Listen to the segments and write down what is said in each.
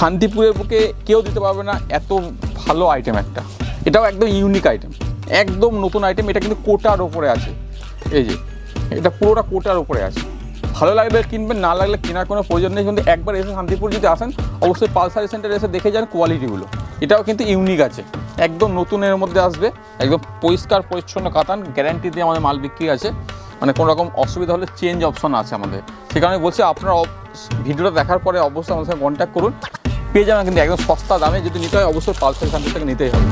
শান্তিপুরের বুকে কেউ দিতে পারবে না এত ভালো আইটেম একটা। এটাও একদম ইউনিক আইটেম একদম নতুন আইটেম এটা কিন্তু কোটার ওপরে আছে। এই যে, এটা পুরোটা কোটার ওপরে আছে। ভালো লাগলে কিনবেন, না লাগলে কেনার কোনো প্রয়োজন নেই। কিন্তু একবার এসে শান্তিপুর যদি আসেন, অবশ্যই পালসারি সেন্টারে এসে দেখে যান কোয়ালিটিগুলো এটাও কিন্তু ইউনিক আছে। একদম নতুনের মধ্যে আসবে। একদম পরিষ্কার, পরিচ্ছন্ন কাতান। গ্যারান্টি দিয়ে আমাদের মাল বিক্রি আছে। মানে কোনো রকম অসুবিধা হলে চেঞ্জ অপশন আছে আমাদের। সে কারণে বলছি, আপনারা ভিডিওটা দেখার পরে অবশ্যই আমাদের সঙ্গে কন্ট্যাক্ট করুন। পেয়ে যাবেন কিন্তু একদম সস্তা দামে। যদি নিতে হয়, অবশ্যই পালসারি সেন্টার থেকে নিতেই হবে।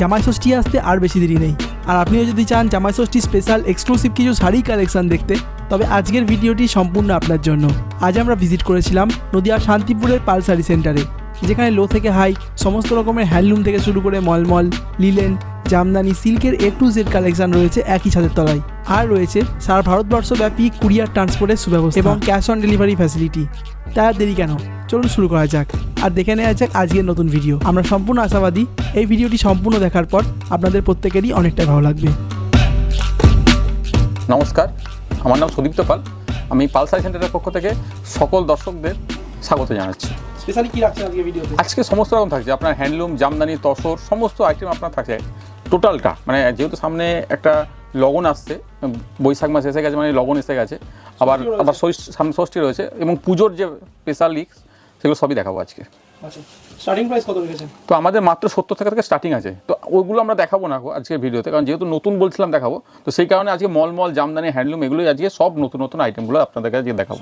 জামাই ষষ্ঠী আসতে আর বেশি দেরি নেই। আর আপনিও যদি চান জামাই ষষ্ঠী স্পেশাল এক্সক্লুসিভ কিছু শাড়ি কালেকশন দেখতে, তবে আজকের ভিডিওটি সম্পূর্ণ আপনার জন্য। আজ আমরা ভিজিট করেছিলাম নদিয়ার শান্তিপুরের পাল শাড়ি সেন্টারে যেখানে লো থেকে হাই সমস্ত রকমের হ্যান্ডলুম থেকে শুরু করে মলমল লিলেন জামদানি সিল্কের এ টু জেড কালেকশন রয়েছে একই ছাদের তলায়। আর রয়েছে সারা ভারতবর্ষব্যাপী কুরিয়ার ট্রান্সপোর্টের সুব্যবস্থা। এবং ক্যাশ অন ডেলিভারি ফ্যাসিলিটি তাই দেরি কেন? চলুন শুরু করা যাক। আর দেখে নেওয়া যাক আজকের নতুন ভিডিও আমরা সম্পূর্ণ আশাবাদী এই ভিডিওটি সম্পূর্ণ দেখার পর আপনাদের প্রত্যেকেরই অনেকটা ভালো লাগবে। নমস্কার আমার নাম সুদীপ্ত পাল। আমি পালসারি সেন্টারের পক্ষ থেকে সকল দর্শকদের স্বাগত জানাচ্ছি। স্পেশালি কি রাখছেন আজকে ভিডিওতে আজকে সমস্ত রকম থাকছে। আপনার হ্যান্ডলুম জামদানি তসর সমস্ত আইটেম আপনার থাকছে। টোটালটা মানে যেহেতু সামনে একটা লগন আসছে বৈশাখ মাস এসে গেছে মানে লগন এসে গেছে। আবার আবার ষষ্ঠী- সামনে ষষ্ঠী রয়েছে এবং পুজোর যে স্পেশাল লিক্স সেগুলো সবই দেখাবো আজকে। আচ্ছা। স্টার্টিং প্রাইস কত রেখেছেন তো আমাদের মাত্র সত্তর টাকা থেকে স্টার্টিং আছে। তো ওইগুলো আমরা দেখাবো না আজকে ভিডিওতে কারণ যেহেতু নতুন বলছিলাম দেখাবো তো সেই কারণে আজকে মলমল জামদানি হ্যান্ডলুম এগুলোই আজকে সব নতুন নতুন আইটেমগুলো আপনাদের কাছে দেখাবো।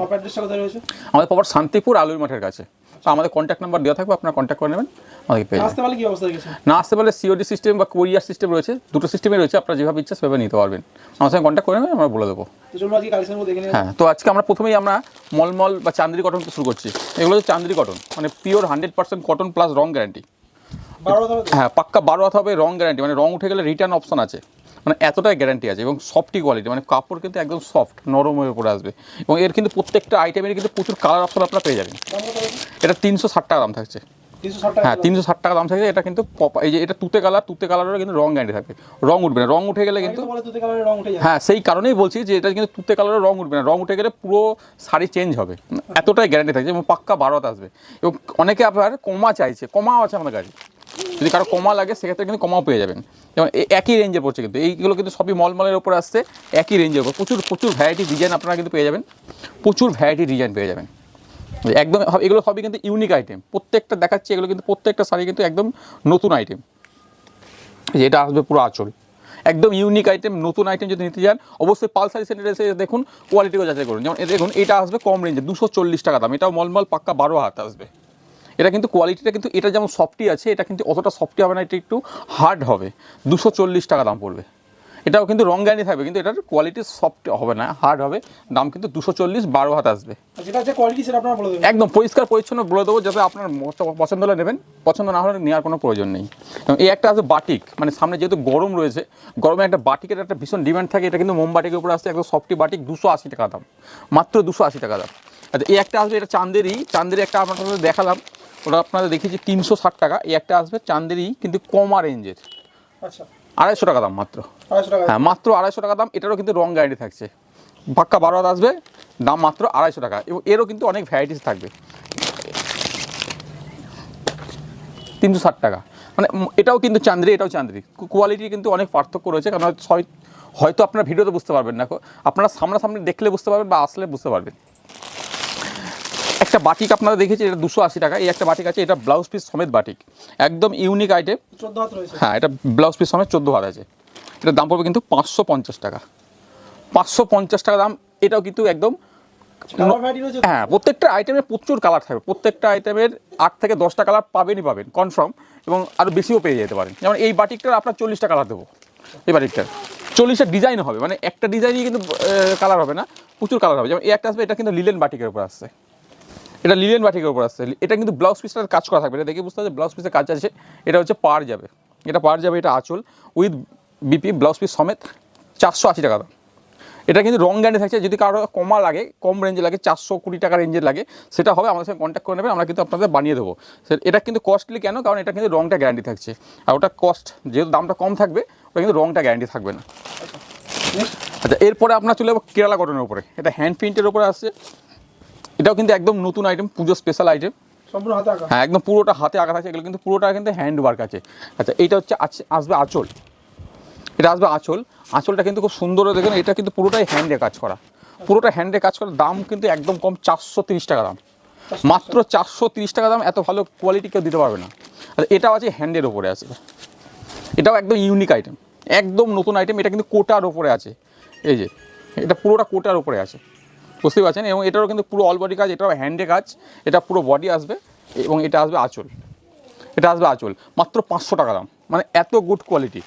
আমাদের পাওয়ার শান্তিপুর আলুর মাঠের কাছে। তো আমাদের কন্ট্যাক্ট নাম্বার দেওয়া থাকবে আপনারা কন্ট্যাক্ট করে নেবেন আমাদেরকে পেয়ে আসতে পারলে কি অবস্থা রেখেছেন না আসতে পারলে সিওডি সিস্টেম বা কোরিয়ার সিস্টেম রয়েছে দুটো সিস্টেমে রয়েছে আপনারা যেভাবে ইচ্ছা সেভাবে নিতে পারবেন। আমার সঙ্গে কন্ট্যাক্ট করে নেবেন আমরা বলে দেবো। হ্যাঁ তো আজকে আমরা প্রথমেই আমরা মলমল বা চান্দ্রি কটন শুরু করছি। এগুলো হচ্ছে চান্দ্রি কটন মানে pure hundred percent cotton plus রং গ্যারান্টি? হ্যাঁ পাক্কা বারো হাত হবে রং গ্যারান্টি মানে রং উঠে গেলে রিটার্ন অপশন আছে। মানে এতটাই গ্যারান্টি আছে এবং সফটি কোয়ালিটি মানে কাপড় কিন্তু একদম সফট নরম হয়ে উপরে আসবে। এবং এর কিন্তু প্রত্যেকটা আইটেমের কিন্তু প্রচুর কালার অপশন আপনারা পেয়ে যাবেন। এটা তিনশো ষাট টাকা দাম থাকছে। হ্যাঁ তিনশো ষাট টাকা দাম থাকছে। এটা কিন্তু এই যে এটা তুতে কালার তুতে কালারেরও কিন্তু রং গ্যারান্টি থাকবে রং উঠবে না রং উঠে গেলে কিন্তু হ্যাঁ সেই কারণেই বলছি যে এটা কিন্তু তুতে কালারের রং উঠবে না। রং উঠে গেলে পুরো শাড়ি চেঞ্জ হবে। এতটাই গ্যারান্টি থাকছে এবং পাক্কা বারোত আসবে। এবং অনেকে আবার কমা চাইছে কমাও আছে আমাদের কাছে। যদি কারও কমা লাগে সেক্ষেত্রে কিন্তু কমাও পেয়ে যাবেন। যেমন একই রেঞ্জে পড়ছে কিন্তু। এইগুলো কিন্তু সবই মলমলের উপর আসছে একই রেঞ্জের উপর। প্রচুর প্রচুর ভ্যারাইটি ডিজাইন আপনারা কিন্তু পেয়ে যাবেন। প্রচুর ভ্যারাইটি ডিজাইন পেয়ে যাবেন। একদম এগুলো সবই কিন্তু ইউনিক আইটেম প্রত্যেকটা দেখাচ্ছি, এগুলো কিন্তু প্রত্যেকটা শাড়ি কিন্তু একদম নতুন আইটেম এটা আসবে পুরো আঁচল। একদম ইউনিক আইটেম নতুন আইটেম যদি নিতে যান, অবশ্যই পালসারি সেন্টারে এসে দেখুন কোয়ালিটিও যাচাই করুন। যেমন দেখুন, এটা আসবে কম রেঞ্জে দুশো চল্লিশ টাকা দাম। এটাও মলমল, পাক্কা বারো হাত আসবে। এটা কিন্তু কোয়ালিটিটা কিন্তু, এটা যেমন সফটি আছে, এটা কিন্তু অতটা সফটি হবে না, এটা একটু হার্ড হবে। দুশো চল্লিশ টাকা দাম পড়বে। এটাও কিন্তু রং গ্যারান্টি থাকবে কিন্তু এটার কোয়ালিটি সফট হবে না হার্ড হবে। দাম কিন্তু দুশো চল্লিশ বারো হাত আসবে। একদম পরিষ্কার পরিচ্ছন্ন বলে দেবো যাতে আপনার পছন্দ হলে নেবেন পছন্দ না হলে নেওয়ার কোনো প্রয়োজন নেই। এবং এই একটা আছে বাটিক মানে সামনে যেহেতু গরম রয়েছে গরমে একটা বাটিকের একটা ভীষণ ডিমান্ড থাকে এটা কিন্তু মোম বাটিকের উপরে আসছে একদম সফটি বাটিক দুশো আশি টাকা দাম মাত্র দুশো আশি টাকা দাম। আচ্ছা এই একটা আসবে এটা চান্দেরি চান্দেরি একটা আপনাদের দেখালাম ওটা আপনাদের দেখিয়েছি তিনশো ষাট টাকা এই একটা আসবে চান্দেরি কিন্তু কমা রেঞ্জের আচ্ছা। আড়াইশো টাকা দাম মাত্র। হ্যাঁ মাত্র আড়াইশো টাকা দাম এটারও কিন্তু রং গ্যারান্টি থাকছে। পাক্কা বারো হাত আসবে দাম মাত্র আড়াইশো টাকা। এবং এরও কিন্তু অনেক ভ্যারাইটিস থাকবে। তিনশো ষাট টাকা। মানে এটাও কিন্তু চান্দ্রি এটাও চান্দ্রি কোয়ালিটি কিন্তু অনেক পার্থক্য রয়েছে কারণ হয়তো আপনারা ভিডিওতে বুঝতে পারবেন না। আপনারা সামনাসামনি দেখলে বুঝতে পারবেন বা আসলে বুঝতে পারবেন। একটা বাটিক আপনারা দেখেছি এটা দুশো আশি টাকা। এই একটা বাটিক আছে এটা ব্লাউজ পিস সমেত বাটিক। একদম ইউনিক আইটেম চোদ্দ হাত রয়েছে। হ্যাঁ এটা ব্লাউজ পিস সমেত চোদ্দ হাত আছে। এটার দাম পড়বে কিন্তু পাঁচশো পঞ্চাশ টাকা। পাঁচশো পঞ্চাশ টাকা দাম এটাও কিন্তু একদম হ্যাঁ প্রত্যেকটা আইটেমে প্রচুর কালার থাকবে। প্রত্যেকটা আইটেমের আট থেকে দশটা কালার পাবেনই পাবেন কনফার্ম এবং আরও বেশিও পেয়ে যেতে পারেন। যেমন এই বাটিকটার আপনার চল্লিশটা কালার দেবো এই বাটিকটার। চল্লিশটা ডিজাইন হবে মানে একটা ডিজাইনই কিন্তু কালার হবে না প্রচুর কালার হবে। যেমন এই একটা আসবে এটা কিন্তু লিলেন বাটিকের উপর আসছে। এটা লিলেন বাটিকের উপর আসছে। এটা কিন্তু ব্লাউজ পিসটার কাজ করা থাকবে। এটা দেখে বুঝতে হবে ব্লাউজ পিসের কাজ আছে এটা হচ্ছে পার যাবে। এটা পার যাবে এটা আঁচল। উইথ বিপি ব্লাউজ পিস সমেত চারশো আশি টাকা দাম। এটা কিন্তু রং গ্যারান্টি থাকছে যদি কারও কমা লাগে কম রেঞ্জে লাগে চারশো কুড়ি টাকা রেঞ্জের লাগে সেটা হবে আমাদের সঙ্গে কন্ট্যাক্ট করে নেবেন আমরা কিন্তু আপনাদের বানিয়ে দেবো। এটা কিন্তু কস্টলি কেন? কারণ এটা কিন্তু রংটা গ্যারান্টি থাকছে। আর ওটা কস্ট যেহেতু দামটা কম থাকবে ওটা কিন্তু রংটা গ্যারান্টি থাকবে না। আচ্ছা এরপরে আপনার চলে যাব কেরালা কটনের উপরে। এটা হ্যান্ড প্রিন্টের উপরে আসছে। এটাও কিন্তু একদম নতুন আইটেম পুজো স্পেশাল আইটেম সম্পূর্ণ হাতে হ্যাঁ একদম পুরোটা হাতে আঁকা থাকছে এগুলো কিন্তু পুরোটা কিন্তু হ্যান্ড ওয়ার্ক আছে। আচ্ছা এইটা হচ্ছে আসবে আঁচল। এটা আসবে আঁচল। আঁচলটা কিন্তু খুব সুন্দর দেখুন এটা কিন্তু পুরোটাই হ্যান্ডে কাজ করা। পুরোটা হ্যান্ডে কাজ করার দাম কিন্তু একদম কম চারশো তিরিশ টাকা দাম। মাত্র চারশো তিরিশ টাকা দাম এত ভালো কোয়ালিটি কেউ দিতে পারবে না। আর এটাও আছে হ্যান্ডের ওপরে আছে। এটাও একদম ইউনিক আইটেম একদম নতুন আইটেম এটা কিন্তু কোটার ওপরে আছে। এই যে এটা পুরোটা কোটার ওপরে আছে। বুঝতেই পারছেন? এবং এটারও কিন্তু পুরো অল বডি কাজ এটাও হ্যান্ডে কাজ এটা পুরো বডি আসবে এবং এটা আসবে আঁচল। এটা আসবে আঁচল। মাত্র পাঁচশো টাকা দাম। মানে এত গুড কোয়ালিটি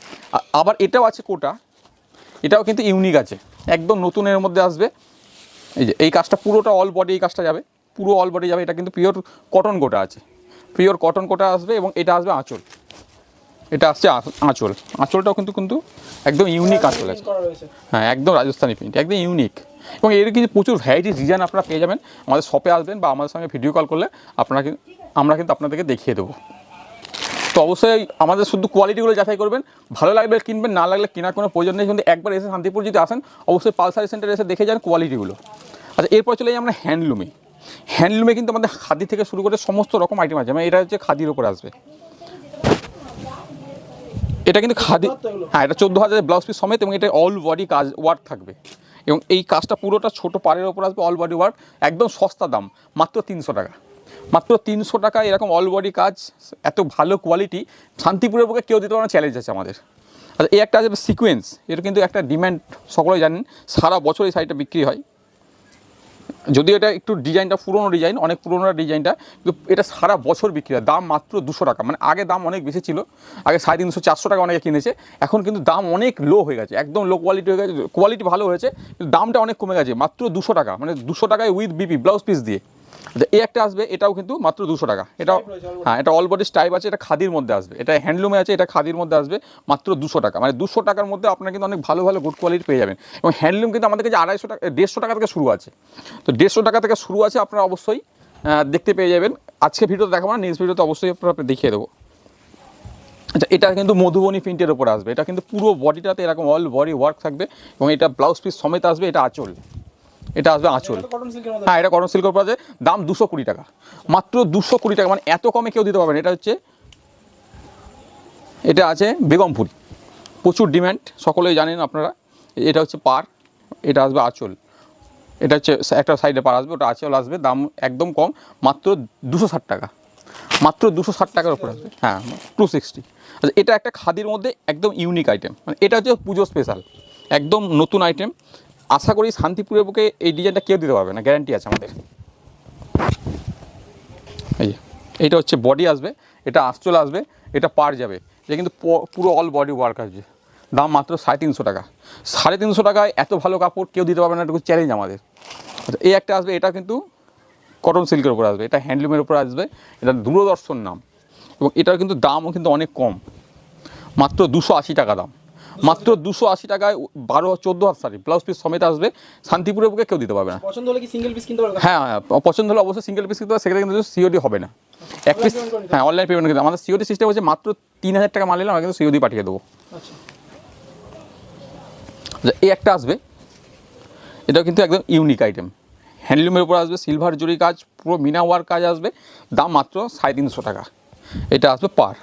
আবার এটাও আছে কোটা এটাও কিন্তু ইউনিক আছে। একদম নতুনের মধ্যে আসবে। এই যে এই কাজটা পুরোটা অল বডি এই কাজটা যাবে। পুরো অল বডি যাবে এটা কিন্তু পিওর কটন কোটা আছে। পিওর কটন কোটা আসবে এবং এটা আসবে আঁচল। এটা আসছে আঁচল। আঁচলটাও কিন্তু কিন্তু একদম ইউনিক আঁচল আছে। হ্যাঁ একদম রাজস্থানি প্রিন্ট একদম ইউনিক এবং এর কিন্তু প্রচুর ভ্যারাইটিস ডিজাইন আপনারা পেয়ে যাবেন। আমাদের শপে আসবেন বা আমাদের সঙ্গে ভিডিও কল করলে আপনারা আমরা কিন্তু আপনাদেরকে দেখিয়ে দেবো। তো অবশ্যই আমাদের শুধু কোয়ালিটিগুলো যাচাই করবেন। ভালো লাগলে কিনবেন, না লাগলে কেনার কোনো প্রয়োজন নেই। কিন্তু একবার এসে শান্তিপুর যদি আসেন, অবশ্যই পালসারি সেন্টারে এসে দেখে যান কোয়ালিটিগুলো আচ্ছা এরপর চলে যাই আমরা হ্যান্ডলুমে হ্যান্ডলুমে কিন্তু আমাদের খাদি থেকে শুরু করে সমস্ত রকম আইটেম আছে। মানে এটা হচ্ছে খাদির ওপর আসবে। এটা কিন্তু খাদি? হ্যাঁ এটা চোদ্দ হাজারের ব্লাউজ পিস সমেত এবং এটা অল বডি কাজ ওয়ার্ক থাকবে। এবং এই কাজটা পুরোটা ছোট পাড়ের ওপর আসবে অল বডি ওয়ার্ক একদম সস্তা দাম, মাত্র তিনশো টাকা। মাত্র তিনশো টাকা এরকম অল বডি কাজ, এত ভালো কোয়ালিটি শান্তিপুরের বুকে কেউ দিতে পারে চ্যালেঞ্জ আছে আমাদের। আচ্ছা এই একটা আছে সিকোয়েন্স এটা কিন্তু একটা ডিম্যান্ড সকলেই জানেন, সারা বছর এই শাড়িটা বিক্রি হয়। যদিও এটা একটু ডিজাইনটা পুরোনো ডিজাইন অনেক পুরোনো ডিজাইনটা কিন্তু এটা সারা বছর বিক্রি হয়। দাম মাত্র দুশো টাকা। মানে আগে দাম অনেক বেশি ছিল, আগে সাড়ে তিনশো, চারশো টাকা অনেকে কিনেছে, এখন কিন্তু দাম অনেক লো হয়ে গেছে, একদম লো কোয়ালিটি হয়ে গেছে কোয়ালিটি ভালো হয়েছে, কিন্তু দামটা অনেক কমে গেছে, মাত্র দুশো টাকা। মানে দুশো টাকায় উইথ বিপি ব্লাউজ পিস দিয়ে। এই একটা আসবে এটাও কিন্তু মাত্র দুশো টাকা। এটাও। হ্যাঁ এটা অল বডি স্টাইপ আছে এটা খাদির মধ্যে আসবে। এটা হ্যান্ডলুমে আছে এটা খাদির মধ্যে আসবে মাত্র দুশো টাকা। মানে দুশো টাকার মধ্যে আপনারা কিন্তু অনেক ভালো ভালো গুড কোয়ালিটি পেয়ে যাবেন। এবং হ্যান্ডলুম কিন্তু আমাদের কাছে আড়াইশো টাকা দেড়শো টাকা থেকে শুরু আছে। তো দেড়শো টাকা থেকে শুরু আছে আপনারা অবশ্যই দেখতে পেয়ে যাবেন। আজকে ভিডিওতে দেখাবো না নেক্সট ভিডিওতে অবশ্যই আপনারা দেখিয়ে দেবো। আচ্ছা এটা কিন্তু মধুবনী প্রিন্টের ওপর আসবে। এটা কিন্তু পুরো বডিটাতে এরকম অল বডি ওয়ার্ক থাকবে এবং এটা ব্লাউজ পিস সমেত আসবে এটা আঁচল। এটা আসবে আঁচল। হ্যাঁ এটা কটন সিল্কের উপর আছে। দাম দুশো কুড়ি টাকা। মাত্র দুশো কুড়ি টাকা মানে এত কমে কেউ দিতে পারবেন এটা হচ্ছে, এটা আছে বেগমপুরি। প্রচুর ডিম্যান্ড সকলেই জানেন আপনারা। এটা হচ্ছে পার, এটা আসবে আঁচল। এটা হচ্ছে, একটা সাইডে পার আসবে, ওটা আঁচল আসবে। দাম একদম কম, মাত্র দুশো ষাট টাকা। মাত্র দুশো ষাট টাকার উপর আসবে। হ্যাঁ টু সিক্সটি আচ্ছা এটা একটা খাদির মধ্যে একদম ইউনিক আইটেম মানে এটা হচ্ছে পুজো স্পেশাল একদম নতুন আইটেম আশা করি শান্তিপুরের বুকে এই ডিজাইনটা কেউ দিতে পারবে না গ্যারান্টি আছে আমাদের। এই এইটা হচ্ছে বডি আসবে, এটা আঁচল আসবে, এটা পার যাবে। এটা কিন্তু পুরো অল বডি ওয়ার্ক আসবে। দাম মাত্র সাড়ে তিনশো টাকা। সাড়ে তিনশো টাকায় এত ভালো কাপড় কেউ দিতে পারবে না এটুকু চ্যালেঞ্জ আমাদের। আচ্ছা এই একটা আসবে, এটা কিন্তু কটন সিল্কের উপর আসবে, এটা হ্যান্ডলুমের উপর আসবে, এটা দূরদর্শন নাম। এবং এটার কিন্তু দামও কিন্তু অনেক কম। মাত্র দুশো আশি টাকা দাম। মাত্র দুশো আশি টাকায় বারো চোদ্দ হাত শাড়ি। ব্লাউজ পিস সমেত আসবে। শান্তিপুরের বুকে কেউ দিতে পারবে না। পছন্দ হলে কি সিঙ্গেল পিস কিনতে পারবে? হ্যাঁ হ্যাঁ পছন্দ হলে অবশ্যই সিঙ্গেল পিস কিন্তু সেক্ষেত্রে কিন্তু সিওডি হবে না। এক পিস হ্যাঁ অনলাইন পেমেন্ট কিন্তু আমাদের সিওডি সিস্টেম হচ্ছে মাত্র তিন হাজার টাকা মাল নিলাম আমরা কিন্তু সিওডি পাঠিয়ে দেবো। আচ্ছা। আচ্ছা, এই একটা আসবে। এটাও কিন্তু একদম ইউনিক আইটেম হ্যান্ডলুমের উপর আসবে সিলভার জরি কাজ পুরো মিনা ওয়ার কাজ আসবে। দাম মাত্র সাড়ে তিনশো টাকা। এটা আসবে পার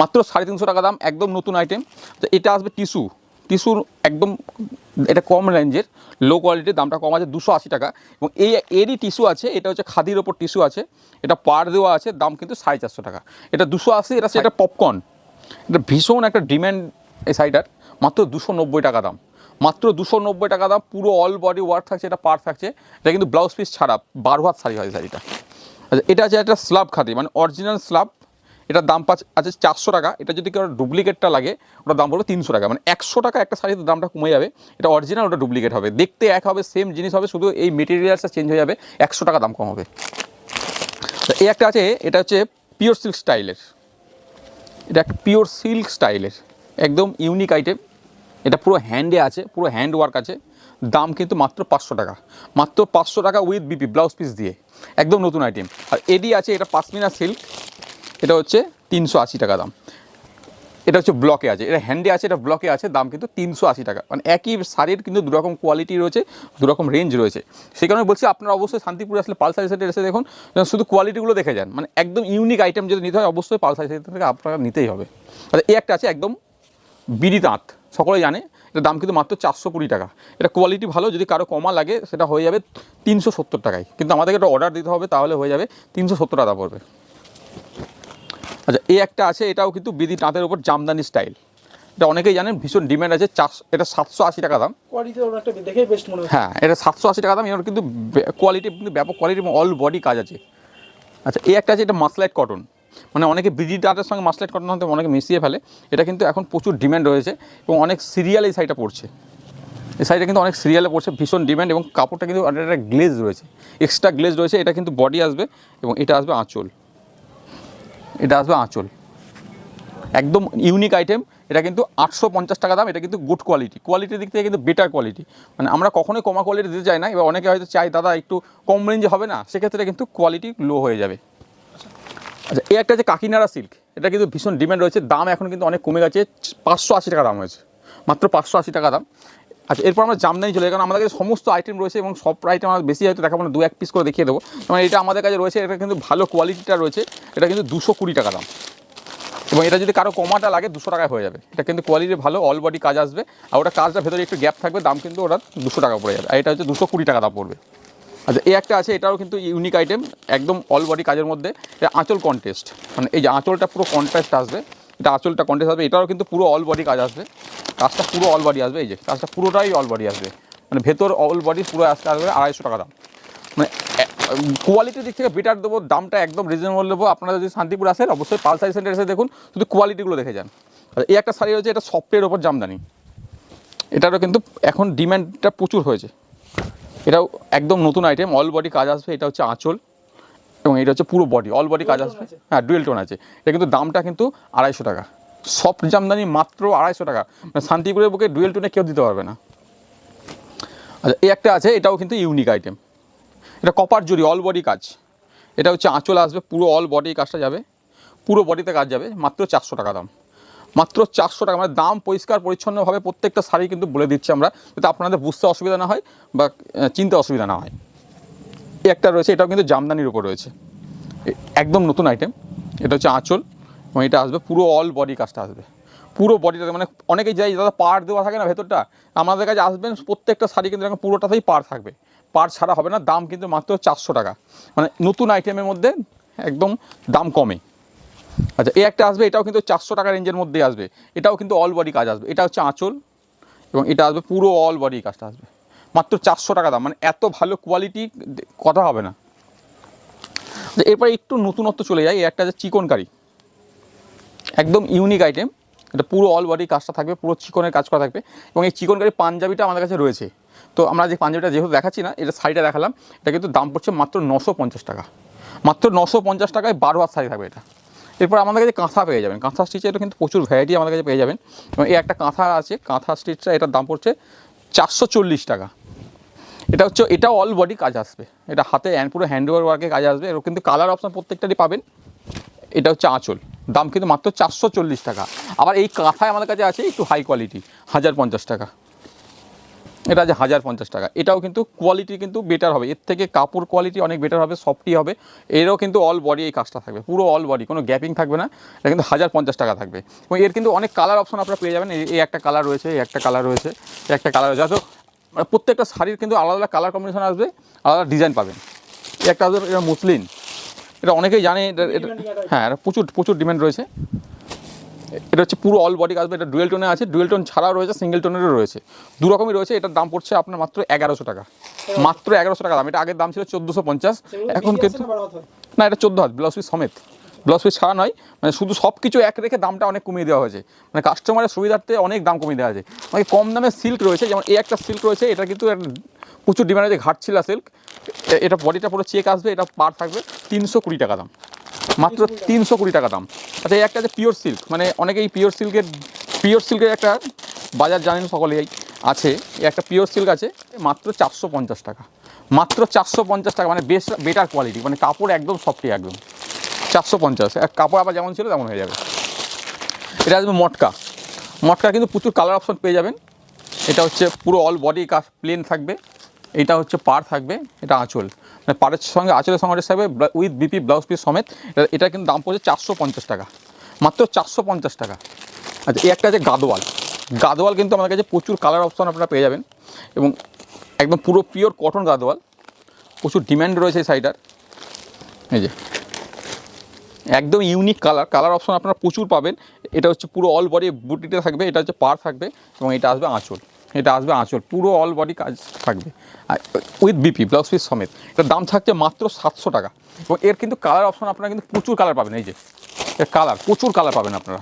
মাত্র সাড়ে তিনশো টাকা দাম একদম নতুন আইটেম তো এটা আসবে টিস্যু টিস্যুর একদম এটা কম রেঞ্জের লো কোয়ালিটির দামটা কম আছে দুশো আশি টাকা। এবং এই এরই টিস্যু আছে এটা হচ্ছে খাদির ওপর টিস্যু আছে। এটা পার দেওয়া আছে দাম কিন্তু সাড়ে চারশো টাকা। এটা দুশো আশি এটা সেটা পপকর্ন এটা ভীষণ একটা ডিম্যান্ড এই শাড়িটার মাত্র দুশো নব্বই টাকা দাম। মাত্র দুশো নব্বই টাকা দাম পুরো অল বডি ওয়ার্ক থাকছে এটা পার থাকছে। এটা কিন্তু ব্লাউজ পিস ছাড়া বারো হাত শাড়ি হয় শাড়িটা। আচ্ছা এটা আছে একটা স্লাব খাদি মানে অরিজিনাল স্ল্যাব এটার দাম পাচ্ছে, আছে চারশো টাকা। এটা যদি কেউ ডুপ্লিকেটটা লাগে, ওটার দাম পড়বে তিনশো টাকা। মানে একশো টাকা একটা শাড়িতে দামটা কমে যাবে। এটা অরিজিনাল ওটা ডুপ্লিকেট হবে। দেখতে এক হবে সেম জিনিস হবে, শুধু এই মেটেরিয়ালসটা চেঞ্জ হয়ে যাবে। একশো টাকা দাম কম হবে। এই একটা আছে, এটা হচ্ছে পিওর সিল্ক স্টাইলের এটা একটা পিওর সিল্ক স্টাইলের একদম ইউনিক আইটেম এটা পুরো হ্যান্ডে আছে, পুরো হ্যান্ড ওয়ার্ক আছে। দাম কিন্তু মাত্র পাঁচশো টাকা। মাত্র পাঁচশো টাকা উইথ বিপি ব্লাউজ পিস দিয়ে। একদম নতুন আইটেম আর এডি আছে, এটা পাসমিনা সিল্ক এটা হচ্ছে তিনশো আশি টাকা দাম। এটা হচ্ছে ব্লকে আছে। এটা হ্যান্ডে আছে, এটা ব্লকে আছে, দাম কিন্তু তিনশো আশি টাকা। মানে একই শাড়ির কিন্তু দুরকম কোয়ালিটি রয়েছে, দুরকম রেঞ্জ রয়েছে। সেই কারণে বলছি, আপনারা অবশ্যই শান্তিপুর আসলে পালসারি সেন্টার এসে দেখুন শুধু কোয়ালিটিগুলো দেখে যান। মানে একদম ইউনিক আইটেম যদি নিতে হয়, অবশ্যই পালসারি সেন্টার থেকে আপনারা নিতেই হবে। আচ্ছা এই একটা আছে একদম বিড়ি তাঁত সকলে জানে, এটার দাম কিন্তু মাত্র চারশো কুড়ি টাকা। এটা কোয়ালিটি ভালো, যদি কারও কমা লাগে, সেটা হয়ে যাবে তিনশো সত্তর টাকায়। কিন্তু আমাদেরকে একটা অর্ডার দিতে হবে, তাহলে হয়ে যাবে তিনশো সত্তর টাকা পড়বে। আচ্ছা এই একটা আছে এটাও কিন্তু বিধি তাঁতের উপর জামদানি স্টাইল। এটা অনেকেই জানেন ভীষণ ডিমান্ড আছে চারশো এটা সাতশো আশি টাকা দাম। হ্যাঁ এটা সাতশো আশি টাকা দাম এর কিন্তু কোয়ালিটি কিন্তু ব্যাপক কোয়ালিটি এবং অল বডি কাজ আছে। আচ্ছা এই একটা আছে এটা মাসলাইট কটন। মানে অনেকে বিজি ডাটের সঙ্গে মাসলাইট কটন হতে অনেকে মিশিয়ে ফেলে। এটা কিন্তু এখন প্রচুর ডিম্যান্ড রয়েছে এবং অনেক সিরিয়াল এই শাড়িটা পড়ছে এই শাড়িটা কিন্তু অনেক সিরিয়ালে পড়ছে ভীষণ ডিম্যান্ড এবং কাপড়টা কিন্তু একটা গ্লেজ রয়েছে। এক্সট্রা গ্লেজ রয়েছে এটা কিন্তু বডি আসবে এবং এটা আসবে আঁচল। এটা আসবে আঁচল। একদম ইউনিক আইটেম এটা কিন্তু আটশো পঞ্চাশ টাকা দাম, এটা কিন্তু গুড কোয়ালিটি কোয়ালিটির দিক থেকে কিন্তু বেটার কোয়ালিটি মানে আমরা কখনোই কমা কোয়ালিটি দিতে চাই না, এবার অনেকে হয়তো চাই দাদা, একটু কম রেঞ্জে হবে না? সেক্ষেত্রে কিন্তু কোয়ালিটি লো হয়ে যাবে। আচ্ছা এই একটা যে কাকিনাড়া সিল্ক এটা কিন্তু ভীষণ ডিমান্ড রয়েছে। দাম এখন কিন্তু অনেক কমে গেছে, পাঁচশো আশি টাকা দাম হয়েছে। মাত্র পাঁচশো আশি টাকা দাম। আচ্ছা এরপর আমরা জামদানি চলে কারণ আমাদের কাছে সমস্ত আইটেম রয়েছে এবং সব আইটেম আমরা বেশি হয়তো দেখাবো না, দু এক পিস করে দেখিয়ে দেবো। মানে এটা আমাদের কাছে রয়েছে, এটা কিন্তু ভালো কোয়ালিটিটা রয়েছে, এটা কিন্তু দুশো কুড়ি টাকা দাম। এবং এটা যদি কারও কমাটা লাগে, দুশো টাকায় হয়ে যাবে। এটা কিন্তু কোয়ালিটি ভালো অল বডি কাজ আসবে। আর ওটা কাজটা ভেতরে একটু গ্যাপ থাকবে, দাম কিন্তু ওটা দুশো টাকা পড়ে যাবে। আর এটা হচ্ছে দুশো কুড়ি টাকা দাম পড়বে। আচ্ছা এই একটা আছে, এটাও কিন্তু ইউনিক আইটেম একদম অল বডি কাজের মধ্যে। এটা আঁচল কন্টেস্ট মানে এই যে আঁচলটা পুরো কন্ট্রাস্ট আসবে। এটা আঁচলটা কন্টেস্ট আসবে, এটাও কিন্তু পুরো অল বডি কাজ আসবে। কাজটা পুরো অল বডি আসবে, এই যে, কাজটা পুরোটাই অল বডি আসবে। মানে ভেতর অল বডি পুরো আসতে আসবে আড়াইশো টাকা দাম। মানে কোয়ালিটির দিক থেকে বেটার দেবো, দামটা একদম রিজনেবল দেবো আপনারা যদি শান্তিপুর আসেন, অবশ্যই পাল সাইজ সেন্টার এসে দেখুন, শুধু কোয়ালিটিগুলো দেখে যান। আর এই একটা শাড়ি রয়েছে, এটা সফটের ওপর জামদানি। এটারও কিন্তু এখন ডিম্যান্ডটা প্রচুর হয়েছে। এটাও একদম নতুন আইটেম অল বডি কাজ আসবে, এটা হচ্ছে আঁচল। এবং এটা হচ্ছে পুরো বডি অল বডি কাজ আসবে। হ্যাঁ ডুয়েল টোন আছে। এটা কিন্তু দামটা কিন্তু আড়াইশো টাকা। সফট জামদানি মাত্র আড়াইশো টাকা। মানে শান্তিপুরের বুকে ডুয়েল টোনে কেউ দিতে পারবে না। আচ্ছা এই একটা আছে এটাও কিন্তু ইউনিক আইটেম এটা কপার জুড়ি অল বডি কাজ। এটা হচ্ছে আঁচল আসবে পুরো অল বডি কাজটা যাবে। পুরো বডিতে কাজ যাবে মাত্র চারশো টাকা দাম। মাত্র চারশো টাকা মানে দাম পরিষ্কার পরিচ্ছন্নভাবে প্রত্যেকটা শাড়ি কিন্তু বলে দিচ্ছি আমরা যাতে আপনাদের বুঝতে অসুবিধা না হয় বা চিনতে অসুবিধা না হয়। একটা রয়েছে, এটাও কিন্তু জামদানির উপর রয়েছে। একদম নতুন আইটেম এটা হচ্ছে আঁচল এবং এটা আসবে, পুরো অল বডি কাজটা আসবে। পুরো বডিটাতে মানে অনেকেই যাই দাদা পাড় দেওয়া থাকে না ভেতরটা? আমাদের কাছে আসবেন, প্রত্যেকটা শাড়ি কিন্তু এরকম পুরোটাতেই পাড় থাকবে। পাড় ছাড়া হবে না, দাম কিন্তু মাত্র চারশো টাকা। মানে নতুন আইটেমের মধ্যে একদম দাম কমে। আচ্ছা এই একটা আসবে, এটাও কিন্তু চারশো টাকা রেঞ্জের মধ্যেই আসবে। এটাও কিন্তু অল বডি কাজ আসবে। এটা হচ্ছে আঁচল এবং এটা আসবে, পুরো অল বডি কাজটা আসবে। মাত্র চারশো টাকা দাম। মানে এত ভালো কোয়ালিটি কথা হবে না। এরপরে একটু নতুনত্ব চলে যায় একটা যে চিকন কারি। একদম ইউনিক আইটেম এটা পুরো অল বডি কাজটা থাকবে, পুরো চিকনের কাজ করা থাকবে। এবং এই চিকন কারি পাঞ্জাবিটা আমাদের কাছে রয়েছে। তো আমরা যে পাঞ্জাবিটা যেহেতু দেখাচ্ছি না, এটা শাড়িটা দেখালাম, এটা কিন্তু দাম পড়ছে মাত্র নশো টাকা। মাত্র নশো পঞ্চাশ টাকায় বারো হাত শাড়ি থাকবে এটা। এরপর আমাদের কাছে কাঁথা পেয়ে যাবেন। কাঁথা স্টিচের কিন্তু প্রচুর ভ্যারাইটি আমাদের কাছে পেয়ে যাবেন। এবং এই একটা কাঁথা আছে, কাঁথা স্টিচটা এটার দাম পড়ছে চারশো চল্লিশ টাকা। এটা হচ্ছে, এটা অল বডি কাজ আসবে। এটা হাতে হ্যান্ড পুরো হ্যান্ড ওভার ওয়ার্কে কাজ আসবে। এর কিন্তু কালার অপশান প্রত্যেকটারই পাবেন। এটা হচ্ছে আঁচল। দাম কিন্তু মাত্র চারশো চল্লিশ টাকা। আবার এই কাঁথায় আমাদের কাছে আছে একটু হাই কোয়ালিটি হাজার পঞ্চাশ টাকা। এটা আছে হাজার পঞ্চাশ টাকা। এটাও কিন্তু কোয়ালিটি কিন্তু বেটার হবে। এর থেকে কাপড় কোয়ালিটি অনেক বেটার হবে সফটই হবে। এরও কিন্তু অল বডি এই কাজটা থাকবে। পুরো অল বডি কোনো গ্যাপিং থাকবে না। এটা কিন্তু হাজার পঞ্চাশ টাকা থাকবে। এবং এর কিন্তু অনেক কালার অপশন আপনারা পেয়ে যাবেন। এই- একটা কালার রয়েছে, এই একটা কালার রয়েছে একটা কালার রয়েছে। প্রত্যেকটা শাড়ির কিন্তু আলাদা আলাদা কালার কম্বিনেশন আসবে আলাদা ডিজাইন পাবেন। একটা আসবে এটা মুসলিন এটা অনেকেই জানে এটা এটা হ্যাঁ এটা প্রচুর প্রচুর ডিমান্ড রয়েছে। এটা হচ্ছে পুরো অল বডি আসবে এটা ডুয়েল টোনে আছে ডুয়েল টোন ছাড়াও রয়েছে সিঙ্গেল টোনেরও রয়েছে। দু রকমই রয়েছে এটার দাম পড়ছে আপনার মাত্র এগারোশো টাকা। মাত্র এগারোশো টাকা দাম এটা আগের দাম ছিল চোদ্দোশো পঞ্চাশ। এখন কিন্তু না এটা চোদ্দ হাত ব্লাউজ সমেত। ব্লাউজ পিস ছাড়া নয় মানে শুধু সব কিছু এক রেখে দামটা অনেক কমিয়ে দেওয়া হয়েছে। মানে কাস্টমারের সুবিধার্থে অনেক দাম কমিয়ে দেওয়া হয়েছে। মানে কম দামে সিল্ক রয়েছে, যেমন এই একটা সিল্ক রয়েছে, এটা কিন্তু প্রচুর ডিমান্ড ঘাটছিলা সিল্ক এটা বডিটা পুরো চেক আসবে, এটা পার থাকবে তিনশো কুড়ি টাকা দাম। মাত্র তিনশো কুড়ি টাকা দাম। আচ্ছা এই একটা যে পিওর সিল্ক মানে অনেকেই পিওর সিল্কের পিওর সিল্কের একটা বাজার জানেন সকলেই আছে একটা পিওর সিল্ক আছে, মাত্র চারশো পঞ্চাশ টাকা। মাত্র চারশো পঞ্চাশ টাকা মানে বেশ বেটার কোয়ালিটি মানে কাপড় একদম সফটি একদম। চারশো পঞ্চাশ। এক কাপড় আবার যেমন ছিল তেমন হয়ে যাবে। এটা আসবে মটকা। মটকা কিন্তু প্রচুর কালার অপশন পেয়ে যাবেন। এটা হচ্ছে পুরো অল বডি কাজ প্লেন থাকবে। এটা হচ্ছে পার থাকবে। এটা আঁচল। মানে পাড়ের সঙ্গে, আঁচলের সঙ্গে থাকবে উইথ বিপি ব্লাউজ পিস সমেত। এটা কিন্তু দাম পড়ছে চারশো পঞ্চাশ টাকা। মাত্র চারশো পঞ্চাশ টাকা। আচ্ছা এই একটা আছে গাদোয়াল। গাদোয়াল কিন্তু আমাদের কাছে প্রচুর কালার অপশন আপনারা পেয়ে যাবেন। এবং একদম পুরো পিওর কটন গাদোয়াল। প্রচুর ডিম্যান্ড রয়েছে এই শাড়িটার এই যে একদম ইউনিক কালার কালার অপশন আপনারা প্রচুর পাবেন। এটা হচ্ছে পুরো অল বডি বুটিতে থাকবে, এটা হচ্ছে পার থাকবে এবং এটা আসবে আঁচল। এটা আসবে আঁচল, পুরো অল বডি কাজ থাকবে। উইথ বিপি ব্লাউজ পিস সমেত। এটার দাম থাকছে মাত্র সাতশো টাকা। এবং এর কিন্তু কালার অপশন আপনারা কিন্তু প্রচুর কালার পাবেন, এই যে। এর কালার প্রচুর কালার পাবেন আপনারা।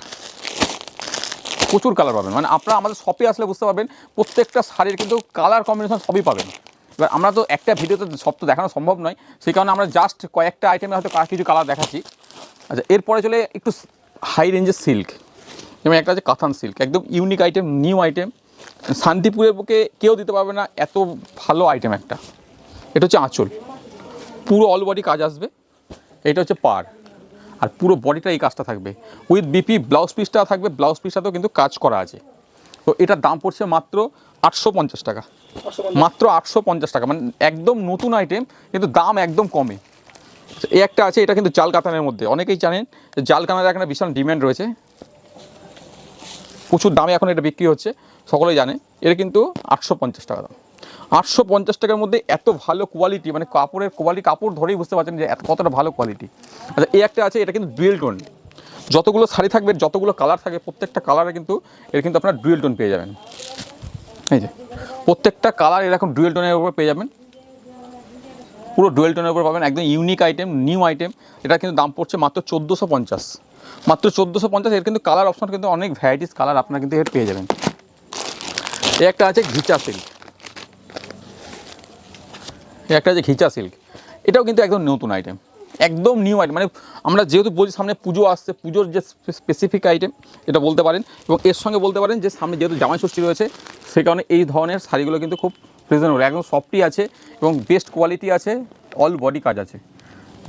প্রচুর কালার পাবেন। মানে আপনারা আমাদের শপে আসলে বুঝতে পারবেন, প্রত্যেকটা শাড়ির কিন্তু কালার কম্বিনেশন সবই পাবেন। এবার আমরা তো একটা ভিডিওতে সব তো দেখানো সম্ভব নয়, সেই কারণে আমরা জাস্ট কয়েকটা আইটেমে হয়তো কিছু কালার দেখাচ্ছি। আচ্ছা এরপরে চলে একটু হাই রেঞ্জের সিল্ক এবং একটা আছে কাথান সিল্ক একদম ইউনিক আইটেম নিউ আইটেম শান্তিপুরের বুকে কেউ দিতে পারবে না, এত ভালো আইটেম একটা। এটা হচ্ছে আঁচল। পুরো অল বডি কাজ আসবে। এটা হচ্ছে পার। আর পুরো বডিটা এই কাজটা থাকবে। উইথ বিপি ব্লাউজ পিসটা থাকবে ব্লাউজ পিসটাতেও কিন্তু কাজ করা আছে। তো এটার দাম পড়ছে মাত্র আটশো পঞ্চাশ টাকা। মাত্র আটশো পঞ্চাশ টাকা মানে একদম নতুন আইটেম কিন্তু দাম একদম কমে এই একটা আছে, এটা কিন্তু জাল কাতানের মধ্যে। অনেকেই জানেন যে জাল কাতানের একটা বিশাল ডিম্যান্ড রয়েছে। প্রচুর দামে এখন এটা বিক্রি হচ্ছে, সকলেই জানে। এর কিন্তু আটশো পঞ্চাশ টাকা দাম। আটশো পঞ্চাশ টাকার মধ্যে এত ভালো কোয়ালিটি মানে কাপড়ের কোয়ালিটি কাপড় ধরেই বুঝতে পারছেন যে এত কতটা ভালো কোয়ালিটি আচ্ছা এই একটা আছে, এটা কিন্তু ডুয়েল টোন যতগুলো শাড়ি থাকবে, যতগুলো কালার থাকবে, প্রত্যেকটা কালারে কিন্তু, এর কিন্তু আপনার ডুয়েল টোন পেয়ে যাবেন। এই যে, প্রত্যেকটা কালার এরকম ডুয়েল টোনের উপর পেয়ে যাবেন। পুরো ডুয়েল টোনের উপর পাবেন, একদম ইউনিক আইটেম নিউ আইটেম এটা কিন্তু দাম পড়ছে মাত্র চোদ্দোশো পঞ্চাশ। মাত্র চোদ্দোশো পঞ্চাশ, এর কিন্তু কালার অপশন কিন্তু অনেক ভ্যারাইটিস কালার আপনারা কিন্তু এর পেয়ে যাবেন। এই একটা আছে ঘিচা সিল্ক এই একটা আছে ঘিচা সিল্ক এটাও কিন্তু একদম নতুন আইটেম একদম নিউ আইটেম মানে আমরা যেহেতু বলছি সামনে পুজো আসছে, পুজোর যে স্পেসিফিক আইটেম এটা বলতে পারেন এবং এর সঙ্গে বলতে পারেন যে সামনে যেহেতু জামাই ষষ্ঠী রয়েছে সে কারণে এই ধরনের শাড়িগুলো কিন্তু খুব রিজনেবল একদম সফটই আছে এবং বেস্ট কোয়ালিটি আছে অল বডি কাজ আছে।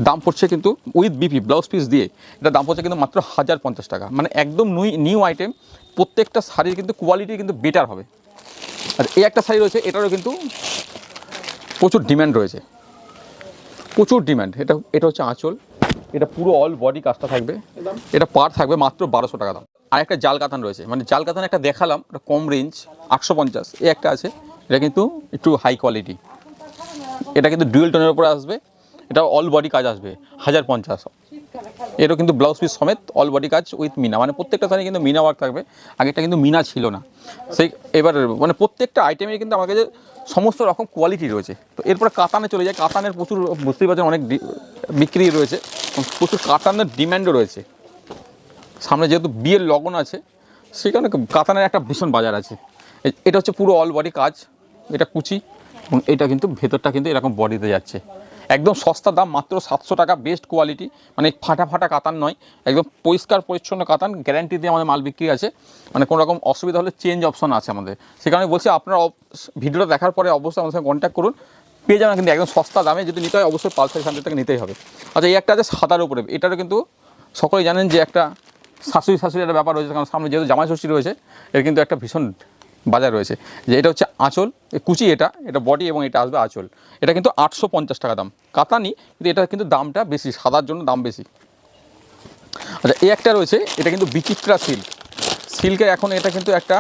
দাম পড়ছে কিন্তু উইথ বিপি ব্লাউজ পিস দিয়ে এটা দাম পড়ছে কিন্তু মাত্র হাজার পঞ্চাশ টাকা। মানে একদম নিউ নিউ আইটেম প্রত্যেকটা শাড়ির কিন্তু কোয়ালিটি কিন্তু বেটার হবে। আর এই একটা শাড়ি রয়েছে, এটারও কিন্তু প্রচুর ডিম্যান্ড রয়েছে। প্রচুর ডিমান্ড এটা এটা হচ্ছে আঁচল। এটা পুরো অল বডি কাজটা থাকবে। এটা পার থাকবে মাত্র বারোশো টাকা দাম। আর একটা জাল কাতান রয়েছে। মানে জাল কাতান একটা দেখালাম এটা কম রেঞ্জ আটশো পঞ্চাশ। এই একটা আছে এটা কিন্তু একটু হাই কোয়ালিটি এটা কিন্তু ডুয়েল টোনের উপরে আসবে। এটা অল বডি কাজ আসবে হাজার পঞ্চাশ। এরও কিন্তু ব্লাউজ পিস সমেত অল বডি কাজ উইথ মিনা মানে প্রত্যেকটা শাড়ি কিন্তু মিনা ওয়ার্ক থাকবে। আগেরটা কিন্তু মিনা ছিল না। সেই এবার মানে প্রত্যেকটা আইটেমে কিন্তু আমার কাছে সমস্ত রকম কোয়ালিটি রয়েছে। তো এরপরে কাতানে চলে যায় কাতানের প্রচুর বুঝতেই পারছেন অনেক বিক্রি রয়েছে প্রচুর কাতানের ডিম্যান্ডও রয়েছে। সামনে যেহেতু বিয়ের লগন আছে সেখানে কাতানের একটা ভীষণ বাজার আছে। এটা হচ্ছে পুরো অল বডি কাজ। এটা কুচি এবং এটা কিন্তু ভেতরটা কিন্তু এরকম বডিতে যাচ্ছে। একদম সস্তা দাম, মাত্র সাতশো টাকা বেস্ট কোয়ালিটি মানে ফাটা ফাটা কাতান নয়, একদম পরিষ্কার পরিচ্ছন্ন কাতান গ্যারান্টি দিয়ে আমাদের মাল বিক্রি আছে। মানে কোনো রকম অসুবিধা হলে চেঞ্জ অপশন আছে আমাদের। সে কারণে বলছি আপনারা ভিডিওটা দেখার পরে অবশ্যই আমাদের সঙ্গে কন্ট্যাক্ট করুন। পেয়ে যাবেন কিন্তু একদম সস্তা দামে, যদি নিতে হয় অবশ্যই পালসার এখান থেকে নিতেই হবে। আচ্ছা এই একটা আছে সাদার উপরে, এটারও কিন্তু সকলেই জানেন যে একটা শাশুড়ি শাশুড়ি একটা ব্যাপার রয়েছে, কারণ সামনে যেহেতু জামাই ষষ্ঠী রয়েছে, এর কিন্তু একটা ভীষণ বাজার রয়েছে, যে এটা হচ্ছে আঁচল কুচি এটা এটা বডি এবং এটা আসবে আঁচল। এটা কিন্তু আটশো পঞ্চাশ টাকা দাম। কাতানি, কিন্তু এটা কিন্তু দামটা বেশি, সাদার জন্য দাম বেশি। আচ্ছা এই একটা রয়েছে, এটা কিন্তু বিচিত্রা সিল্ক। সিল্কের এখন এটা কিন্তু একটা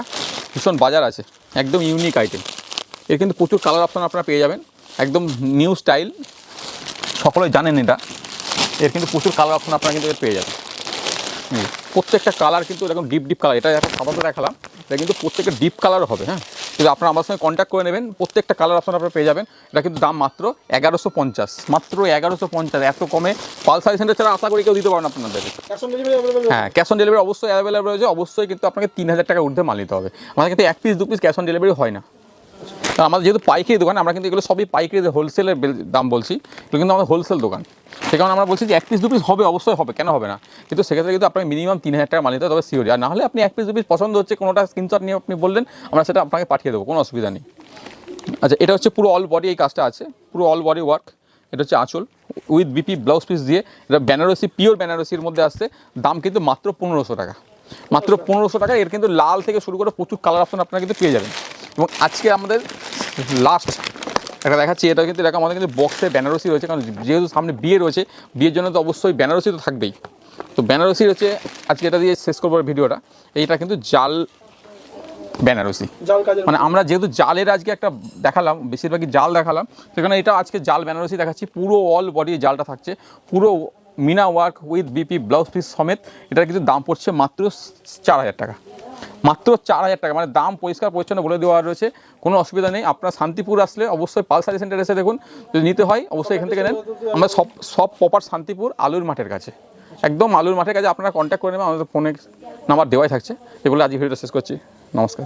ভীষণ বাজার আছে, একদম ইউনিক আইটেম। এর কিন্তু প্রচুর কালার অপশন আপনারা পেয়ে যাবেন, একদম নিউ স্টাইল। সকলে জানেন এটা, এর কিন্তু প্রচুর কালার অপশন আপনারা কিন্তু পেয়ে যাবেন। প্রত্যেকটা কালার কিন্তু এরকম ডিপ ডিপ কালার এটা একটা সাদা তো দেখালাম। এটা কিন্তু প্রত্যেকটা ডিপ কালারও হবে হ্যাঁ? কিন্তু আপনারা আমার সঙ্গে কন্ট্যাক্ট করে নেবেন প্রত্যেকটা কালার অপশন আপনারা পেয়ে যাবেন। এটা কিন্তু দাম মাত্র এগারোশো পঞ্চাশ মাত্র এগারোশো পঞ্চাশ এত কমে পালসারি সেন্টার ছাড়া আশা করি কেউ দিতে পারেন আপনাদের। হ্যাঁ ক্যাশ অন ডেলিভারি অবশ্যই অ্যাভেলেবল রয়েছে অবশ্যই কিন্তু আপনাকে তিন হাজার টাকা ঊর্ধ্বে মাল নিতে হবে। আমাদের কিন্তু এক পিস দু পিস ক্যাশ অন ডেলিভারি হয় না। আমাদের যেহেতু পাইকারি দোকান, আমরা কিন্তু এগুলো সবই পাইকারি হোলসেলের দাম বলছি। এগুলো কিন্তু আমাদের হোলসেল দোকান। সে কারণে আমরা বলছি যে এক পিস দু পিস হবে, অবশ্যই হবে, কেন হবে না? কিন্তু সেক্ষেত্রে কিন্তু আপনাকে মিনিমাম তিন হাজার টাকা মাল নিতে হবে, তবে সিওরি আর না হলে আপনি এক পিস দু পিস পছন্দ হচ্ছে, কোনোটা স্ক্রিনশট নিয়ে আপনি বললেন, আমরা সেটা আপনাকে পাঠিয়ে দেবো, কোনো অসুবিধা নেই। আচ্ছা এটা হচ্ছে পুরো অল বডি এই কাজটা আছে, পুরো অল বডি ওয়ার্ক এটা হচ্ছে আঁচল উইথ বিপি ব্লাউজ পিস দিয়ে। এটা বেনারসি পিওর বেনারসির মধ্যে আসছে। দাম কিন্তু মাত্র পনেরোশো টাকা। মাত্র পনেরোশো টাকা, এর কিন্তু লাল থেকে শুরু করে প্রচুর কালার অপশন আপনারা কিন্তু পেয়ে যাবেন। এবং আজকে আমাদের লাস্ট একটা দেখাচ্ছি এটা কিন্তু দেখো আমাদের কিন্তু বক্সে বেনারসি রয়েছে কারণ যেহেতু সামনে বিয়ে রয়েছে বিয়ের জন্য তো অবশ্যই বেনারসি তো থাকবেই। তো বেনারসি হচ্ছে আজকে এটা দিয়ে শেষ করব ভিডিওটা এইটা কিন্তু জাল বেনারসি মানে আমরা যেহেতু জালের আজকে একটা দেখালাম বেশিরভাগই জাল দেখালাম সেখানে এটা আজকে জাল বেনারসি দেখাচ্ছি পুরো অল বডি জালটা থাকছে পুরো meena work with BP blouse piece সমেত এটার কিন্তু দাম পড়ছে মাত্র চার হাজার টাকা। মাত্র চার হাজার টাকা। মানে দাম পরিষ্কার পরিচ্ছন্ন বলে দেওয়া রয়েছে। কোনো অসুবিধা নেই। আপনার শান্তিপুর আসলে অবশ্যই পালসারি সেন্টার এসে দেখুন। যদি নিতে হয়, অবশ্যই এখান থেকে নেন। আমরা সব সব প্রপার শান্তিপুর আলুর মাঠের কাছে। একদম আলুর মাঠের কাছে আপনারা কন্ট্যাক্ট করে নেবেন। আমাদের ফোনে নাম্বার দেওয়াই থাকছে। এগুলো আজকে ভিডিওটা শেষ করছি। নমস্কার।